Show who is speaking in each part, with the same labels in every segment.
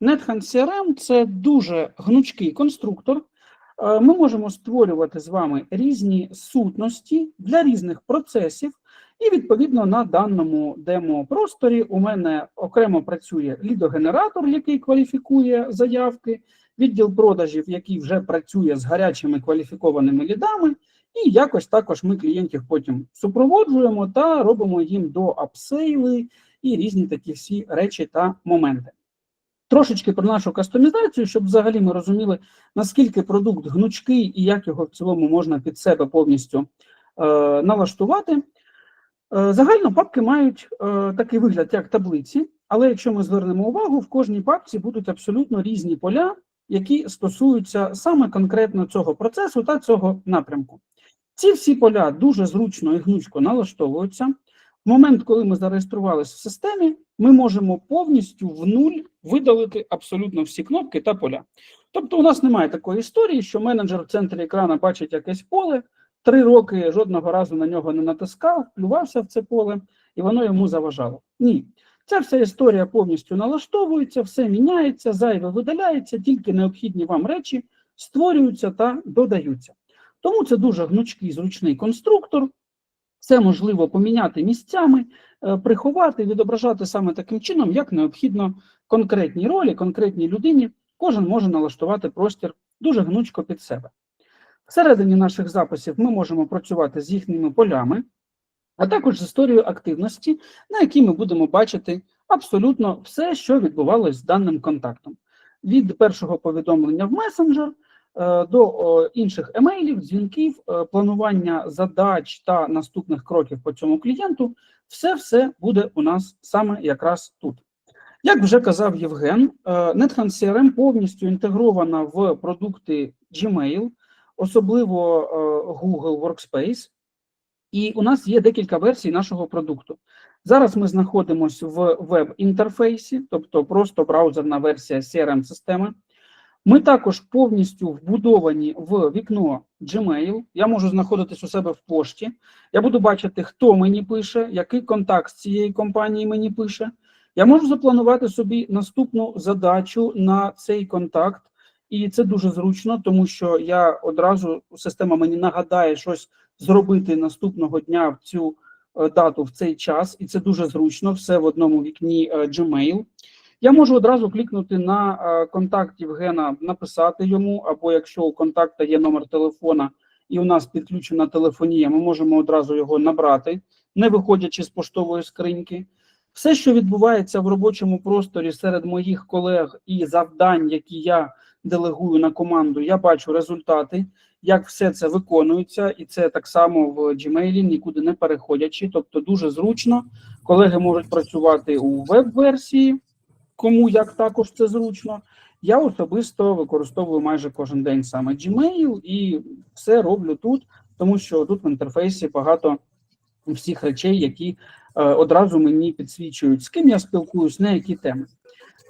Speaker 1: NetHand CRM – це дуже гнучкий конструктор. Е, Ми можемо створювати з вами різні сутності для різних процесів, і відповідно на даному демо-просторі у мене окремо працює лідогенератор, який кваліфікує заявки, відділ продажів, який вже працює з гарячими кваліфікованими лідами, і якось також ми клієнтів потім супроводжуємо та робимо їм до апсейли і різні такі всі речі та моменти. Трошечки про нашу кастомізацію, щоб взагалі ми розуміли, наскільки продукт гнучкий і як його в цілому можна під себе повністю е, налаштувати. Е, Загально папки мають е, такий вигляд, як таблиці, але якщо ми звернемо увагу, в кожній папці будуть абсолютно різні поля, які стосуються саме конкретно цього процесу та цього напрямку. Ці всі поля дуже зручно і гнучко налаштовуються. В момент, коли ми зареєструвалися в системі, ми можемо повністю в нуль видалити абсолютно всі кнопки та поля. Тобто, у нас немає такої історії, що менеджер в центрі екрана бачить якесь поле, три роки жодного разу на нього не натискав, плювався в це поле, і воно йому заважало. Ні. Ця вся історія повністю налаштовується, все міняється, зайве видаляється, тільки необхідні вам речі створюються та додаються. Тому це дуже гнучкий, зручний конструктор. Це можливо поміняти місцями, приховати, відображати саме таким чином, як необхідно конкретній ролі, конкретній людині. Кожен може налаштувати простір дуже гнучко під себе. Всередині наших записів ми можемо працювати з їхніми полями, а також з історією активності, на якій ми будемо бачити абсолютно все, що відбувалося з даним контактом. Від першого повідомлення в месенджер е, до інших емейлів, дзвінків, е, планування задач та наступних кроків по цьому клієнту, все все буде у нас саме якраз тут. Як вже казав Євген, е, NetHand CRM повністю інтегрована в продукти Gmail, особливо е, Google Workspace, і у нас є декілька версій нашого продукту. Зараз ми знаходимося в веб-інтерфейсі, тобто просто браузерна версія CRM-системи. Ми також повністю вбудовані в вікно Gmail. Я можу знаходитись у себе в пошті. Я буду бачити, хто мені пише, який контакт з цієї компанії мені пише. Я можу запланувати собі наступну задачу на цей контакт, і це дуже зручно, тому що я одразу система мені нагадає щось зробити наступного дня в цю е, дату в цей час, і це дуже зручно. Все в одному вікні е, Gmail. Я можу одразу клікнути на е, контакт Євгена, написати йому, або якщо у контакта є номер телефона і у нас підключена телефонія, ми можемо одразу його набрати, не виходячи з поштової скриньки. Все, що відбувається в робочому просторі серед моїх колег і завдань, які я делегую на команду, я бачу результати, як все це виконується, і це так само в Gmail, нікуди не переходячи. Тобто, дуже зручно. Колеги можуть працювати у веб-версії, кому як також це зручно. Я особисто використовую майже кожен день саме Gmail і все роблю тут, тому що тут в інтерфейсі багато всіх речей, які е, одразу мені підсвічують, з ким я спілкуюсь, на які теми.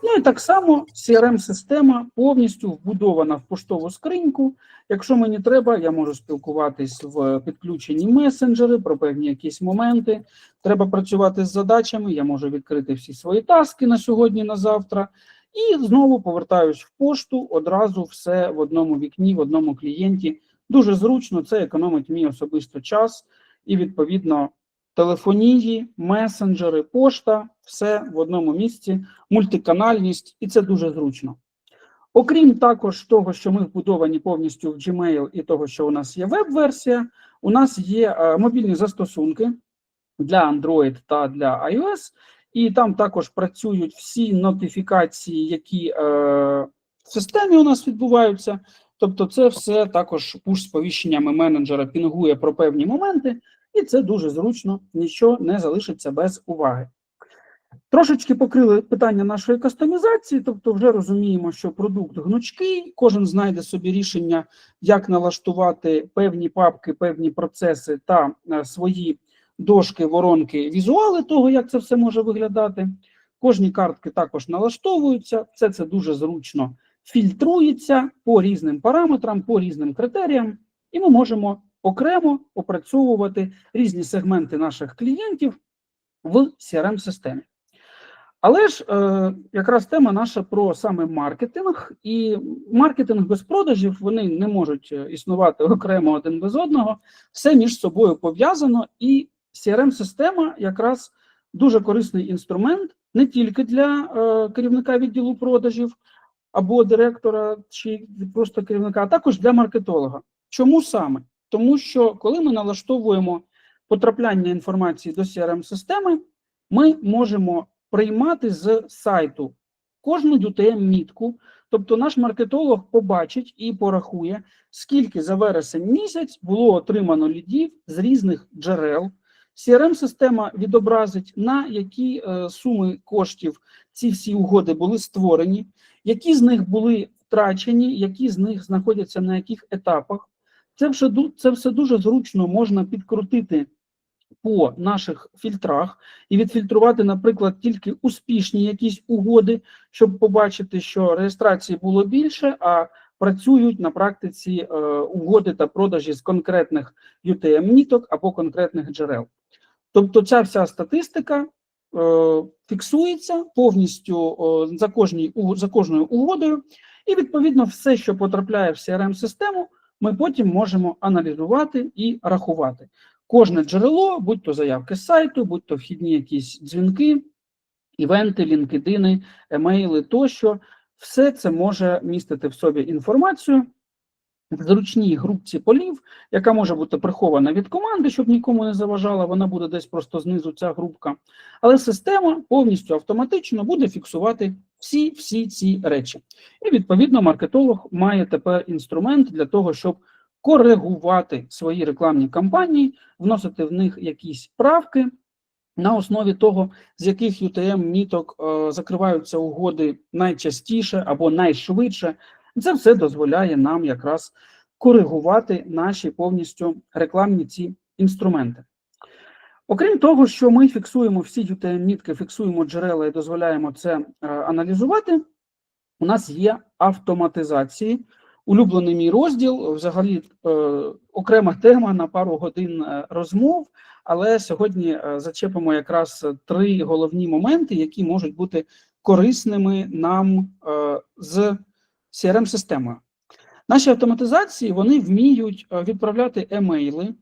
Speaker 1: Ну і так само CRM-система повністю вбудована в поштову скриньку. Якщо мені треба, я можу спілкуватись в підключенні месенджери про певні якісь моменти. Треба працювати з задачами. Я можу відкрити всі свої таски на сьогодні, на завтра. І знову повертаюсь в пошту одразу все в одному вікні, в одному клієнті. Дуже зручно, це економить мій особисто час і відповідно телефонії, месенджери, пошта, все в одному місці, мультиканальність, і це дуже зручно. Окрім також того, що ми вбудовані повністю в Gmail і того, що у нас є веб-версія, у нас є е, мобільні застосунки для Android та для iOS, і там також працюють всі нотифікації, які е, в системі у нас відбуваються. Тобто, це все також пуш сповіщеннями менеджера пінгує про певні моменти, і це дуже зручно, нічого не залишиться без уваги. Трошечки покрили питання нашої кастомізації, тобто вже розуміємо, що продукт гнучкий, кожен знайде собі рішення, як налаштувати певні папки, певні процеси та е, свої дошки, воронки, візуали того, як це все може виглядати. Кожні картки також налаштовуються, все це дуже зручно фільтрується по різним параметрам, по різним критеріям, і ми можемо окремо опрацьовувати різні сегменти наших клієнтів в crm системі Але ж е, якраз тема наша про саме маркетинг, і маркетинг без продажів вони не можуть е, існувати окремо один без одного. Все між собою пов'язано, і CRM-система якраз дуже корисний інструмент не тільки для е, керівника відділу продажів або директора, чи просто керівника, а також для маркетолога. Чому саме? Тому що коли ми налаштовуємо потрапляння інформації до CRM-системи, ми можемо приймати з сайту кожну UTM-мітку, тобто наш маркетолог побачить і порахує, скільки за вересень місяць було отримано лідів з різних джерел. CRM-система відобразить, на які е, суми коштів ці всі угоди були створені, які з них були втрачені, які з них знаходяться на яких етапах. Це вже це все дуже зручно можна підкрутити по наших фільтрах і відфільтрувати, наприклад, тільки успішні якісь угоди, щоб побачити, що реєстрації було більше, а працюють на практиці е, угоди та продажі з конкретних UTM-міток або конкретних джерел. Тобто ця вся статистика е, фіксується повністю е, за, кожній, у- за кожною угодою, і відповідно все, що потрапляє в CRM-систему, ми потім можемо аналізувати і рахувати. Кожне джерело, будь то заявки з сайту, будь то вхідні якісь дзвінки, івенти, лінкедини, емейли тощо, все це може містити в собі інформацію в зручній групці полів, яка може бути прихована від команди, щоб нікому не заважала, вона буде десь просто знизу ця групка. Але система повністю автоматично буде фіксувати всі, всі ці речі. І відповідно маркетолог має тепер інструмент для того, щоб коригувати свої рекламні кампанії, вносити в них якісь правки на основі того, з яких UTM-міток е, закриваються угоди найчастіше або найшвидше. Це все дозволяє нам якраз коригувати наші повністю рекламні ці інструменти. Окрім того, що ми фіксуємо всі UTM-мітки, фіксуємо джерела і дозволяємо це е, аналізувати, у нас є автоматизації. Улюблений мій розділ, взагалі е, окрема тема на пару годин е, розмов, але сьогодні е, зачепимо якраз три головні моменти, які можуть бути корисними нам з CRM-системою. Наші автоматизації вони вміють відправляти емейли,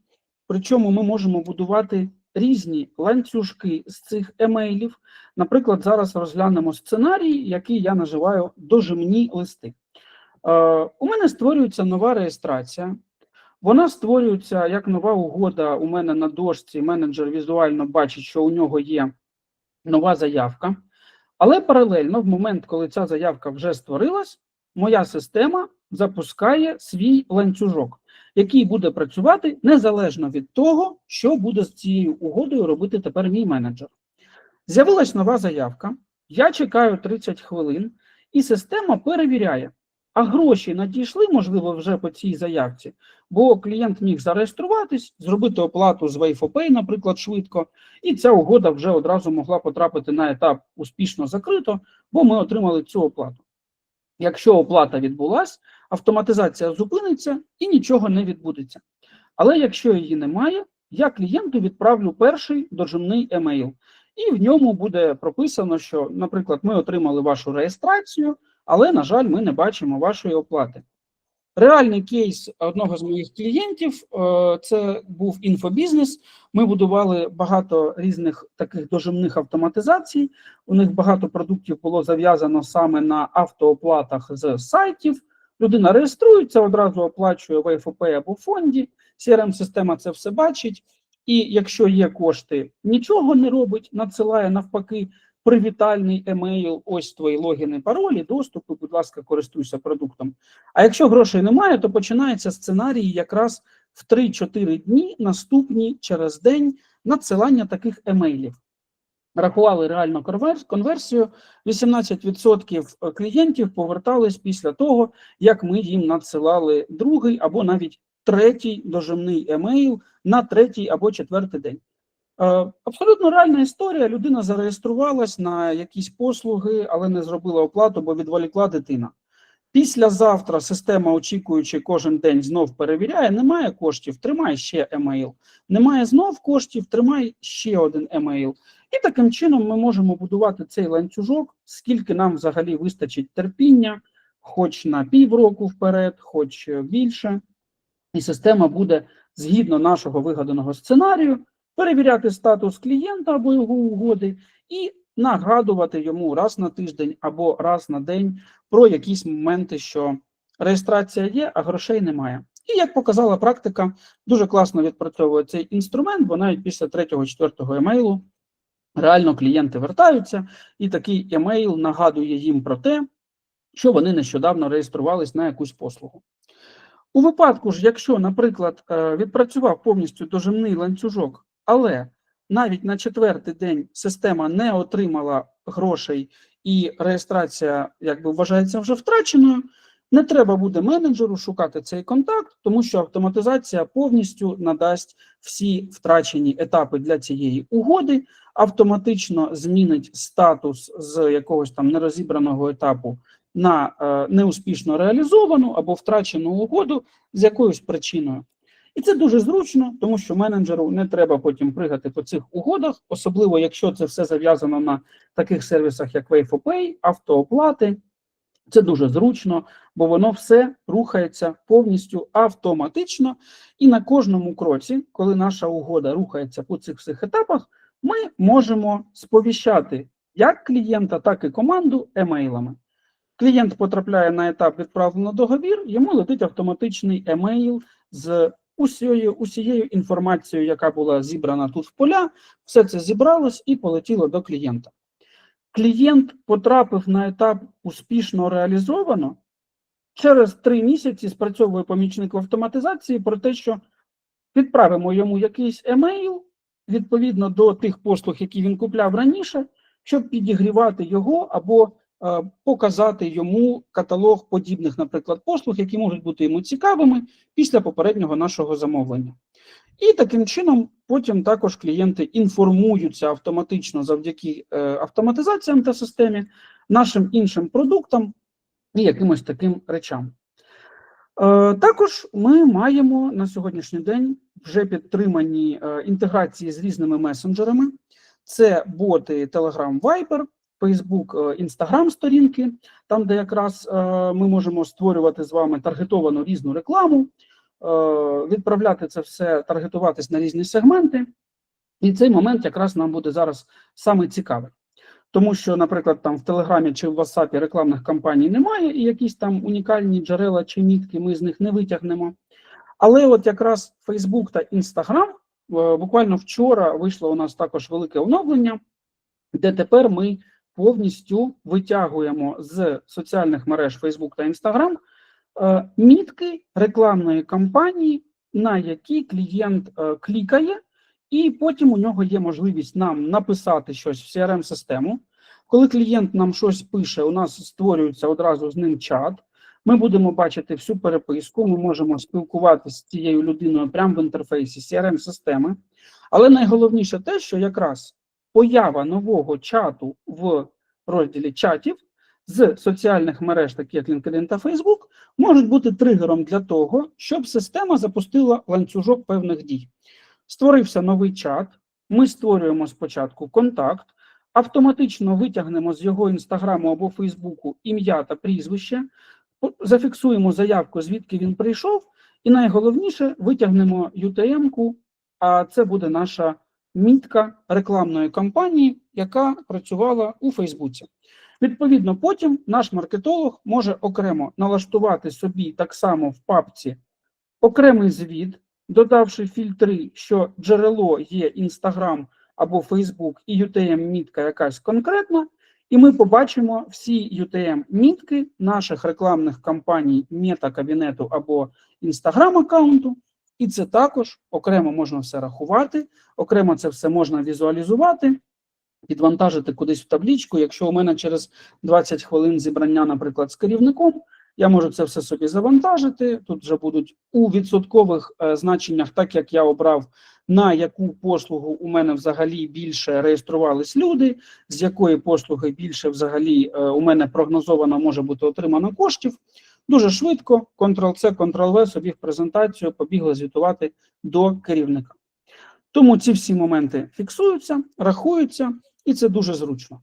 Speaker 1: причому ми можемо будувати різні ланцюжки з цих емейлів. Наприклад, зараз розглянемо сценарій, який я називаю дожимні листи. Е, У мене створюється нова реєстрація. Вона створюється як нова угода. У мене на дошці менеджер візуально бачить, що у нього є нова заявка. Але паралельно, в момент, коли ця заявка вже створилась, моя система запускає свій ланцюжок, який буде працювати незалежно від того, що буде з цією угодою робити тепер мій менеджер. З'явилась нова заявка, я чекаю 30 хвилин, і система перевіряє, а гроші надійшли, можливо, вже по цій заявці, бо клієнт міг зареєструватись, зробити оплату з Wayfopay, наприклад, швидко, і ця угода вже одразу могла потрапити на етап успішно закрито, бо ми отримали цю оплату. Якщо оплата відбулась, автоматизація зупиниться і нічого не відбудеться. Але якщо її немає, я клієнту відправлю перший дожимний емейл, і в ньому буде прописано, що, наприклад, ми отримали вашу реєстрацію, але, на жаль, ми не бачимо вашої оплати. Реальний кейс одного з моїх клієнтів е, це був інфобізнес. Ми будували багато різних таких дожимних автоматизацій. У них багато продуктів було зав'язано саме на автооплатах з сайтів. Людина реєструється, одразу оплачує в FOP або фонді. CRM-система це все бачить. І якщо є кошти, нічого не робить, надсилає навпаки привітальний емейл, ось твої логіни, паролі, доступи, будь ласка, користуйся продуктом. А якщо грошей немає, то починається сценарій якраз в 3-4 дні наступні через день надсилання таких емейлів. Рахували конвер- конверсію. 18% клієнтів повертались після того, як ми їм надсилали другий або навіть третій дожимний емейл на третій або четвертий день. Е, Абсолютно реальна історія. Людина зареєструвалась на якісь послуги, але не зробила оплату, бо відволікла дитина. Післязавтра система, очікуючи кожен день, знов перевіряє, немає коштів, тримай ще емейл. Немає знов коштів, тримай ще один емейл. І таким чином ми можемо будувати цей ланцюжок, скільки нам взагалі вистачить терпіння, хоч на півроку вперед, хоч більше. І система буде згідно нашого вигаданого сценарію перевіряти статус клієнта або його угоди і нагадувати йому раз на тиждень або раз на день про якісь моменти, що реєстрація є, а грошей немає. І як показала практика, дуже класно відпрацьовує цей інструмент, бо навіть після третього, четвертого емейлу реально клієнти вертаються, і такий емейл нагадує їм про те, що вони нещодавно реєструвались на якусь послугу. У випадку ж, якщо, наприклад, е, відпрацював повністю дожимний ланцюжок, але навіть на четвертий день система не отримала грошей і реєстрація якби вважається вже втраченою, не треба буде менеджеру шукати цей контакт, тому що автоматизація повністю надасть всі втрачені етапи для цієї угоди, автоматично змінить статус з якогось там нерозібраного етапу на е, неуспішно реалізовану або втрачену угоду з якоюсь причиною. І це дуже зручно, тому що менеджеру не треба потім пригати по цих угодах, особливо якщо це все зав'язано на таких сервісах, як Wave4Pay, автооплати. Це дуже зручно, бо воно все рухається повністю автоматично. І на кожному кроці, коли наша угода рухається по цих всіх етапах, ми можемо сповіщати як клієнта, так і команду емейлами. Клієнт потрапляє на етап відправлено договір, йому летить автоматичний емейл з усією, усією інформацією, яка була зібрана тут в поля, все це зібралось і полетіло до клієнта. Клієнт потрапив на етап успішно реалізовано. Через три місяці спрацьовує помічник в автоматизації про те, що відправимо йому якийсь емейл відповідно до тих послуг, які він купляв раніше, щоб підігрівати його або показати йому каталог подібних, наприклад, послуг, які можуть бути йому цікавими після попереднього нашого замовлення. І таким чином потім також клієнти інформуються автоматично завдяки е, автоматизаціям та системі, нашим іншим продуктам і якимось таким речам. Е, також ми маємо на сьогоднішній день вже підтримані е, інтеграції з різними месенджерами. Це боти Telegram Viber, Facebook, е, Instagram сторінки, там, де якраз е, ми можемо створювати з вами таргетовану різну рекламу, е, відправляти це все, таргетуватись на різні сегменти. І цей момент якраз нам буде зараз саме цікавий. Тому що, наприклад, там в Телеграмі чи в WhatsApp рекламних кампаній немає, і якісь там унікальні джерела чи мітки ми з них не витягнемо. Але от якраз Facebook та Instagram, буквально вчора вийшло у нас також велике оновлення, де тепер ми повністю витягуємо з соціальних мереж Facebook та Instagram е, мітки рекламної кампанії, на які клієнт е, клікає, і потім у нього є можливість нам написати щось в CRM-систему. Коли клієнт нам щось пише, у нас створюється одразу з ним чат. Ми будемо бачити всю переписку, ми можемо спілкуватися з цією людиною прямо в інтерфейсі CRM-системи. Але найголовніше те, що якраз поява нового чату в розділі чатів з соціальних мереж, таких як LinkedIn та Facebook, можуть бути тригером для того, щоб система запустила ланцюжок певних дій. Створився новий чат. Ми створюємо спочатку контакт, автоматично витягнемо з його інстаграму або Фейсбуку ім'я та прізвище, зафіксуємо заявку, звідки він прийшов, і найголовніше витягнемо UTM-ку, а це буде наша мітка рекламної кампанії, яка працювала у Фейсбуці. Відповідно, потім наш маркетолог може окремо налаштувати собі так само в папці окремий звіт, додавши фільтри, що джерело є Instagram або Facebook і UTM-мітка якась конкретна, і ми побачимо всі UTM-мітки наших рекламних кампаній мета-кабінету або Instagram-аккаунту, і це також окремо можна все рахувати, окремо це все можна візуалізувати, підвантажити кудись в таблічку. Якщо у мене через 20 хвилин зібрання, наприклад, з керівником, я можу це все собі завантажити. Тут вже будуть у відсоткових е, значеннях, так як я обрав на яку послугу у мене взагалі більше реєструвались люди, з якої послуги більше взагалі е, у мене прогнозовано може бути отримано коштів. Дуже швидко, Ctrl-C, Ctrl-V собі в презентацію побігли звітувати до керівника. Тому ці всі моменти фіксуються, рахуються, і це дуже зручно.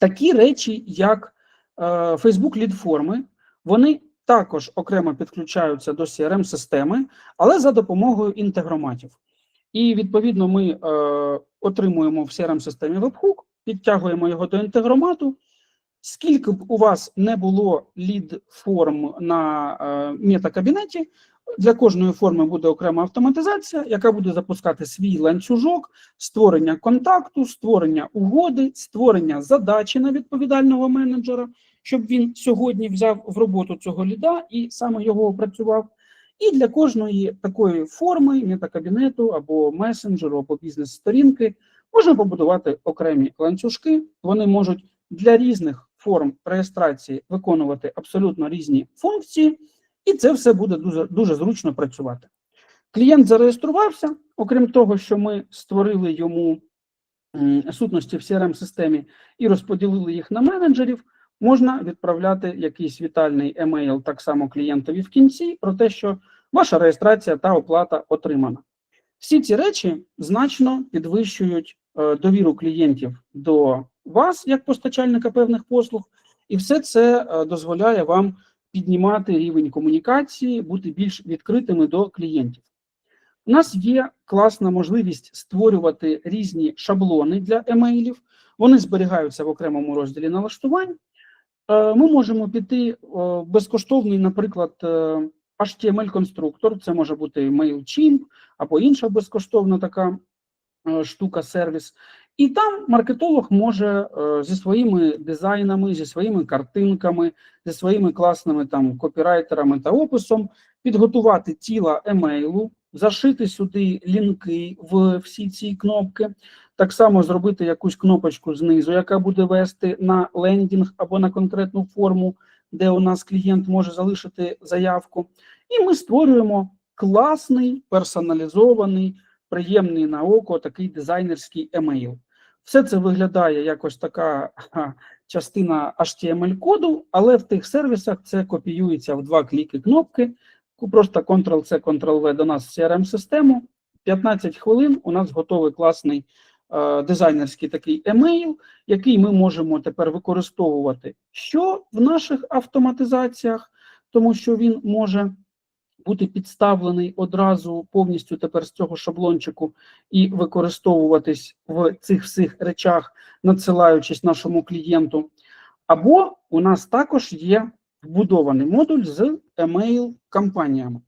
Speaker 1: Такі речі, як е, Facebook Lead форми, вони також окремо підключаються до CRM-системи, але за допомогою інтегроматів. І відповідно ми е, отримуємо в CRM-системі Webhook, підтягуємо його до інтегромату. Скільки б у вас не було лід форм на е, метакабінеті, для кожної форми буде окрема автоматизація, яка буде запускати свій ланцюжок, створення контакту, створення угоди, створення задачі на відповідального менеджера, щоб він сьогодні взяв в роботу цього ліда і саме його опрацював. І для кожної такої форми, метакабінету або месенджеру, або бізнес-сторінки можна побудувати окремі ланцюжки. Вони можуть для різних форм реєстрації виконувати абсолютно різні функції, і це все буде дуже, дуже зручно працювати. Клієнт зареєструвався, окрім того, що ми створили йому сутності в CRM-системі і розподілили їх на менеджерів, можна відправляти якийсь вітальний емейл так само клієнтові в кінці про те, що ваша реєстрація та оплата отримана. Всі ці речі значно підвищують е, довіру клієнтів до вас як постачальника певних послуг, і все це е, дозволяє вам піднімати рівень комунікації, бути більш відкритими до клієнтів. У нас є класна можливість створювати різні шаблони для емейлів. Вони зберігаються в окремому розділі налаштувань. Е, Ми можемо піти в безкоштовний, наприклад, е, HTML-конструктор, це може бути MailChimp або інша безкоштовна така е, штука, сервіс. І там маркетолог може е, зі своїми дизайнами, зі своїми картинками, зі своїми класними там копірайтерами та описом підготувати тіла емейлу, зашити сюди лінки в всі ці кнопки, так само зробити якусь кнопочку знизу, яка буде вести на лендінг або на конкретну форму, де у нас клієнт може залишити заявку. І ми створюємо класний, персоналізований, приємний на око такий дизайнерський емейл. Все це виглядає якось така частина HTML-коду, але в тих сервісах це копіюється в два кліки кнопки. Просто Ctrl-C, Ctrl-V до нас в CRM-систему. 15 хвилин у нас готовий класний е, дизайнерський такий емейл, який ми можемо тепер використовувати що в наших автоматизаціях, тому що він може бути підставлений одразу повністю тепер з цього шаблончику і використовуватись в цих всіх речах, надсилаючись нашому клієнту. Або у нас також є вбудований модуль з емейл-кампаніями.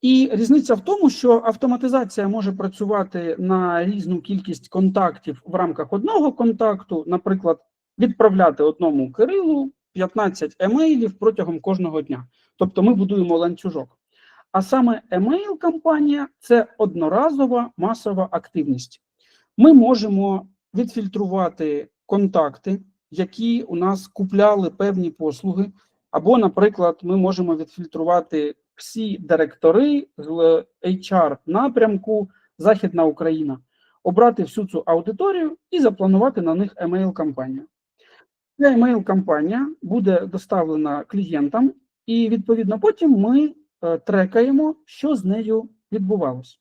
Speaker 1: І різниця в тому, що автоматизація може працювати на різну кількість контактів в рамках одного контакту, наприклад, відправляти одному Кирилу 15 емейлів протягом кожного дня. Тобто ми будуємо ланцюжок. А саме емейл-кампанія це одноразова масова активність. Ми можемо відфільтрувати контакти, які у нас купляли певні послуги, або, наприклад, ми можемо відфільтрувати всі директори з HR напрямку Західна Україна, обрати всю цю аудиторію і запланувати на них емейл-кампанію. Ця емейл-кампанія буде доставлена клієнтам, і відповідно потім ми трекаємо, що з нею відбувалося.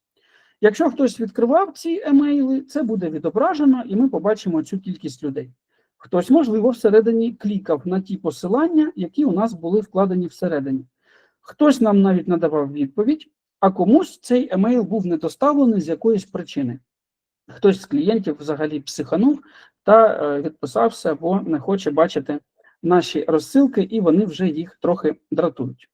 Speaker 1: Якщо хтось відкривав ці емейли, це буде відображено, і ми побачимо цю кількість людей. Хтось, можливо, всередині клікав на ті посилання, які у нас були вкладені всередині. Хтось нам навіть надавав відповідь, а комусь цей емейл був не доставлений з якоїсь причини. Хтось з клієнтів взагалі психанув та е, відписався, бо не хоче бачити наші розсилки, і вони вже їх трохи дратують.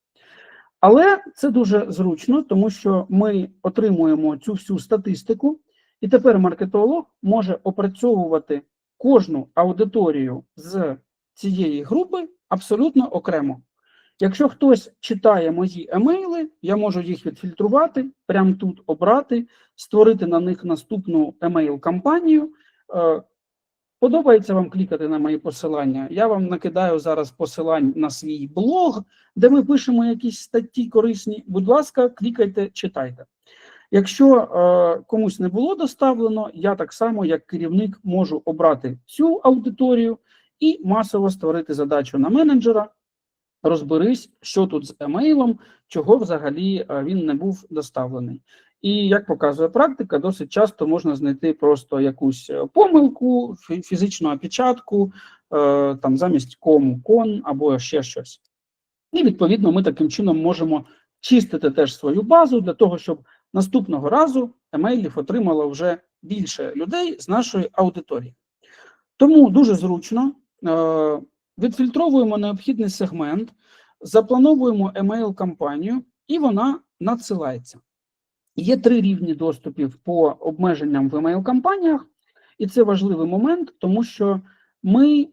Speaker 1: Але це дуже зручно, тому що ми отримуємо цю всю статистику, і тепер маркетолог може опрацьовувати кожну аудиторію з цієї групи абсолютно окремо. Якщо хтось читає мої емейли, я можу їх відфільтрувати, прямо тут обрати, створити на них наступну емейл-кампанію. Подобається вам клікати на мої посилання. Я вам накидаю зараз посилань на свій блог, де ми пишемо якісь статті корисні. Будь ласка, клікайте, читайте. Якщо е, комусь не було доставлено, я так само, як керівник, можу обрати цю аудиторію і масово створити задачу на менеджера. Розберись, що тут з емейлом, чого взагалі е, він не був доставлений. І як показує практика, досить часто можна знайти просто якусь е, помилку, фізичну опечатку, е, там замість кому кон або ще щось. І відповідно ми таким чином можемо чистити теж свою базу для того, щоб наступного разу емейлів отримало вже більше людей з нашої аудиторії. Тому дуже зручно е, відфільтровуємо необхідний сегмент, заплановуємо емейл-кампанію, і вона надсилається. Є три рівні доступів по обмеженням в емейл-кампаніях, і це важливий момент, тому що ми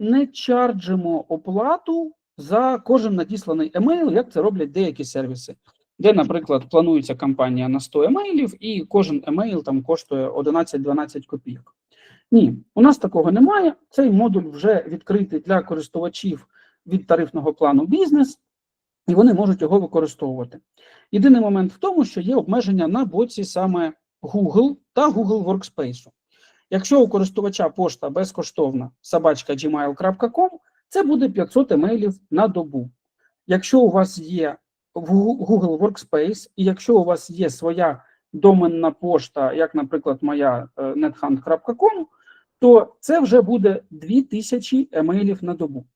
Speaker 1: не чарджимо оплату за кожен надісланий емейл, як це роблять деякі сервіси, де, наприклад, планується кампанія на 100 емейлів, і кожен емейл там коштує 11-12 копійок. Ні, у нас такого немає. Цей модуль вже відкритий для користувачів від тарифного плану бізнес, і вони можуть його використовувати. Єдиний момент в тому, що є обмеження на боці саме Google та Google Workspace. Якщо у користувача пошта безкоштовна собачка gmail.com, це буде 500 емейлів на добу. Якщо у вас є Google Workspace, і якщо у вас є своя доменна пошта, як, наприклад, моя е, nethunt.com, то це вже буде 2000 емейлів на добу.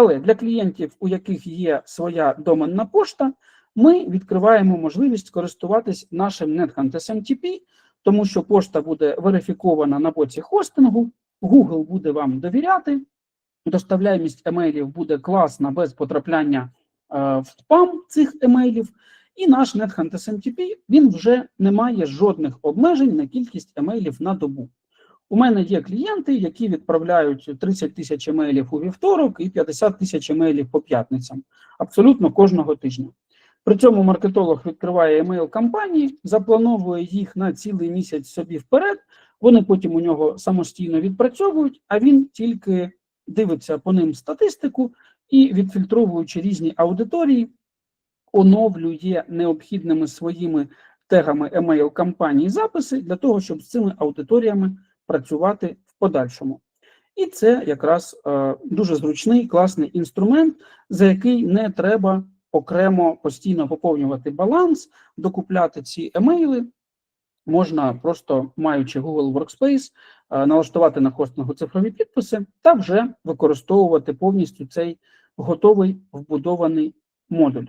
Speaker 1: Але для клієнтів, у яких є своя доменна пошта, ми відкриваємо можливість користуватись нашим NetHunt SMTP, тому що пошта буде верифікована на боці хостингу, Google буде вам довіряти, доставляємість емейлів буде класна без потрапляння е, в спам цих емейлів. І наш NetHunt SMTP, він вже не має жодних обмежень на кількість емейлів на добу. У мене є клієнти, які відправляють 30 тисяч емейлів у вівторок і 50 тисяч емейлів по п'ятницям, абсолютно кожного тижня. При цьому маркетолог відкриває емейл кампанії, заплановує їх на цілий місяць собі вперед. Вони потім у нього самостійно відпрацьовують, а він тільки дивиться по ним статистику і, відфільтровуючи різні аудиторії, оновлює необхідними своїми тегами емейл кампанії записи для того, щоб з цими аудиторіями працювати в подальшому. І це якраз е, дуже зручний, класний інструмент, за який не треба окремо постійно поповнювати баланс, докупляти ці емейли. Можна просто маючи Google Workspace, е, налаштувати на хостингу цифрові підписи та вже використовувати повністю цей готовий вбудований модуль.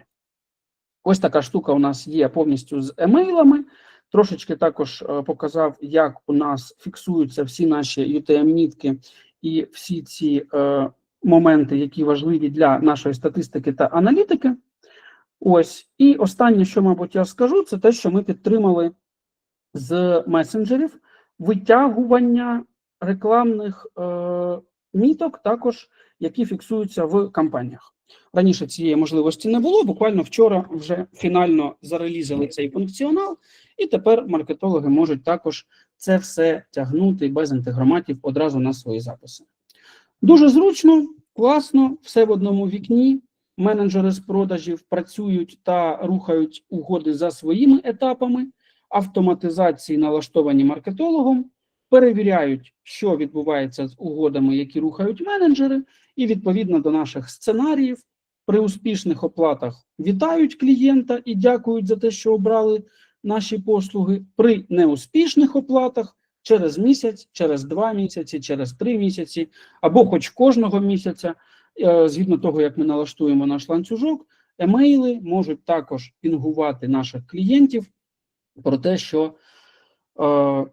Speaker 1: Ось така штука у нас є повністю з емейлами. Трошечки також е, показав, як у нас фіксуються всі наші UTM-мітки і всі ці е, моменти, які важливі для нашої статистики та аналітики. Ось, і останнє, що, мабуть, я скажу, це те, що ми підтримали з месенджерів витягування рекламних е, міток, також які фіксуються в кампаніях. Раніше цієї можливості не було. Буквально вчора вже фінально зарелізали цей функціонал, і тепер маркетологи можуть також це все тягнути без інтегроматів одразу на свої записи. Дуже зручно, класно, все в одному вікні. Менеджери з продажів працюють та рухають угоди за своїми етапами, автоматизації налаштовані маркетологом, перевіряють, що відбувається з угодами, які рухають менеджери, і відповідно до наших сценаріїв при успішних оплатах вітають клієнта і дякують за те, що обрали наші послуги. При неуспішних оплатах через місяць, через два місяці, через три місяці, або хоч кожного місяця, е, згідно того, як ми налаштуємо наш ланцюжок, емейли можуть також пінгувати наших клієнтів про те, що е,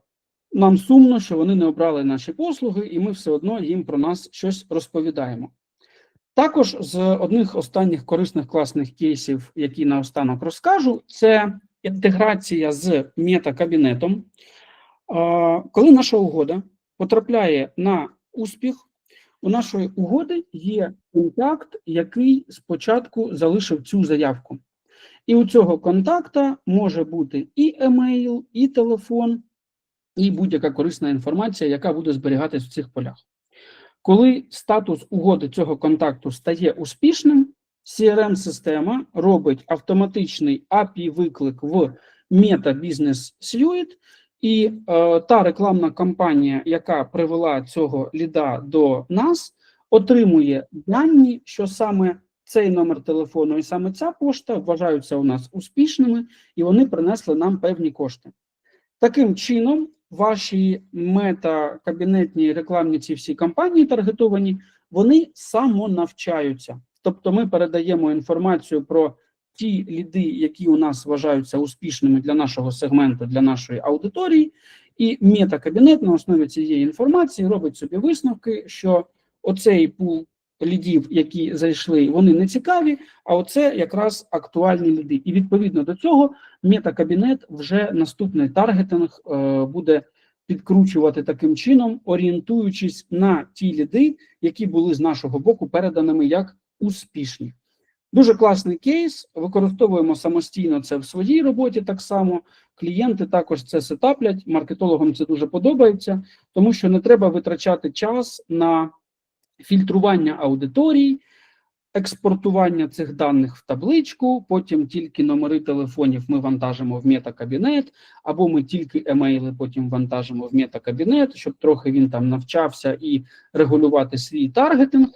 Speaker 1: нам сумно, що вони не обрали наші послуги, і ми все одно їм про нас щось розповідаємо. Також з одних останніх корисних класних кейсів, які наостанок розкажу, це інтеграція з метакабінетом. Коли наша угода потрапляє на успіх, у нашої угоди є контакт, який спочатку залишив цю заявку. І у цього контакта може бути і емейл, і телефон, і будь-яка корисна інформація, яка буде зберігатись в цих полях. Коли статус угоди цього контакту стає успішним, CRM-система робить автоматичний API-виклик в Meta Business Suite, і е, та рекламна кампанія, яка привела цього ліда до нас, отримує дані, що саме цей номер телефону і саме ця пошта вважаються у нас успішними, і вони принесли нам певні кошти. Таким чином, ваші мета-кабінетні рекламні ці всі кампанії таргетовані, вони самонавчаються. Тобто ми передаємо інформацію про ті ліди, які у нас вважаються успішними для нашого сегменту, для нашої аудиторії, і мета-кабінет на основі цієї інформації робить собі висновки, що оцей пул лідів, які зайшли, вони не цікаві, а оце якраз актуальні ліди. І відповідно до цього мета-кабінет вже наступний таргетинг е, буде підкручувати таким чином, орієнтуючись на ті ліди, які були з нашого боку переданими як успішні. Дуже класний кейс. Використовуємо самостійно це в своїй роботі. Так само клієнти також це сетаплять. Маркетологам це дуже подобається, тому що не треба витрачати час на фільтрування аудиторій, експортування цих даних в табличку. Потім тільки номери телефонів ми вантажимо в метакабінет, або ми тільки емейли потім вантажимо в метакабінет, щоб трохи він там навчався і регулювати свій таргетинг.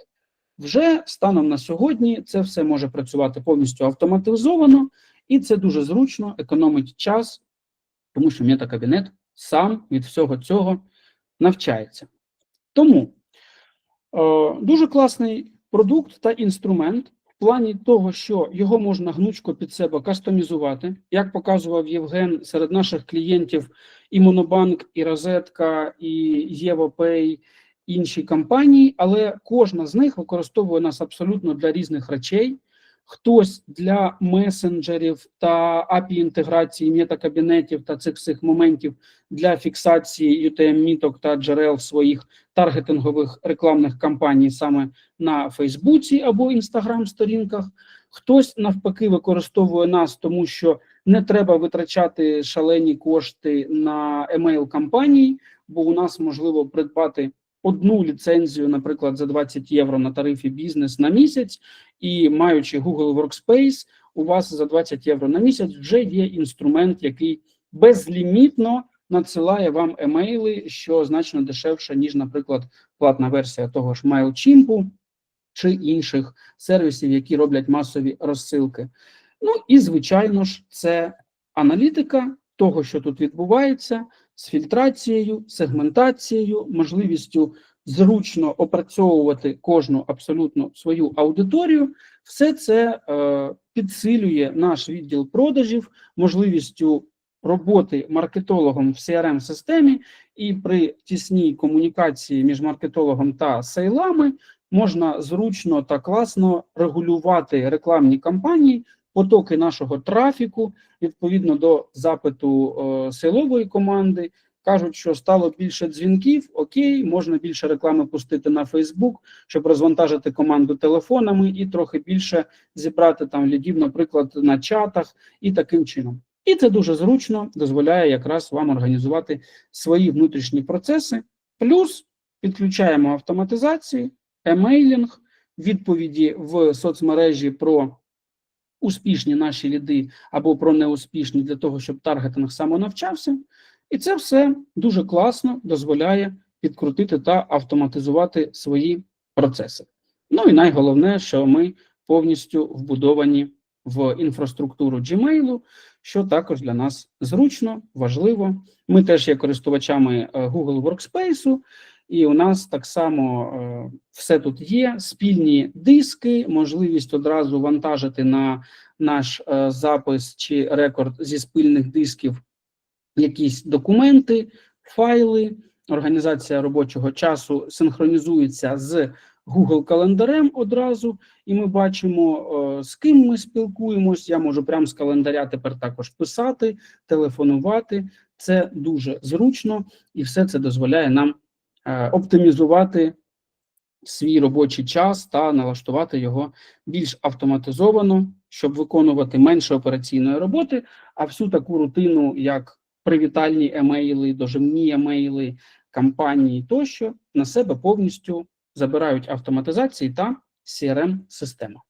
Speaker 1: Вже станом на сьогодні це все може працювати повністю автоматизовано, і це дуже зручно, економить час, тому що метакабінет сам від всього цього навчається. Тому дуже класний продукт та інструмент в плані того, що його можна гнучко під себе кастомізувати. Як показував Євген, серед наших клієнтів і Монобанк, і Розетка, і Євопей – інші компанії, але кожна з них використовує нас абсолютно для різних речей. Хтось для месенджерів та API інтеграції метакабінетів та цих всіх моментів для фіксації UTM-міток та джерел своїх таргетингових рекламних кампаній саме на Фейсбуці або Інстаграм-сторінках. Хтось навпаки використовує нас, тому що не треба витрачати шалені кошти на емейл кампанії, бо у нас можливо придбати одну ліцензію, наприклад, за 20 євро на тарифі бізнес на місяць, і маючи Google Workspace, у вас за 20 євро на місяць вже є інструмент, який безлімітно надсилає вам емейли, що значно дешевше, ніж, наприклад, платна версія того ж MailChimp чи інших сервісів, які роблять масові розсилки. Ну і звичайно ж, це аналітика того, що тут відбувається з фільтрацією, сегментацією, можливістю зручно опрацьовувати кожну абсолютно свою аудиторію, все це е, підсилює наш відділ продажів, можливістю роботи маркетологом в crm системі і при тісній комунікації між маркетологом та сейлами можна зручно та класно регулювати рекламні кампанії потоки нашого трафіку відповідно до запиту е, силової команди. Кажуть, що стало більше дзвінків, окей, можна більше реклами пустити на Фейсбук, щоб розвантажити команду телефонами і трохи більше зібрати там лідів, наприклад, на чатах і таким чином. І це дуже зручно дозволяє якраз вам організувати свої внутрішні процеси. Плюс підключаємо автоматизації, емейлінг, відповіді в соцмережі про успішні наші ліди або про неуспішні для того, щоб таргетинг самонавчався. І це все дуже класно дозволяє підкрутити та автоматизувати свої процеси. Ну і найголовне, що ми повністю вбудовані в інфраструктуру Gmail, що також для нас зручно, важливо. Ми теж є користувачами е, Google Workspace, і у нас так само е, все тут є: спільні диски, можливість одразу вантажити на наш е, запис чи рекорд зі спільних дисків якісь документи, файли. Організація робочого часу синхронізується з Google календарем одразу, і ми бачимо, е, з ким ми спілкуємось. Я можу прямо з календаря тепер також писати, телефонувати. Це дуже зручно, і все це дозволяє нам оптимізувати свій робочий час та налаштувати його більш автоматизовано, щоб виконувати менше операційної роботи, а всю таку рутину, як привітальні емейли, дожимні емейли, кампанії тощо, на себе повністю забирають автоматизації та crm система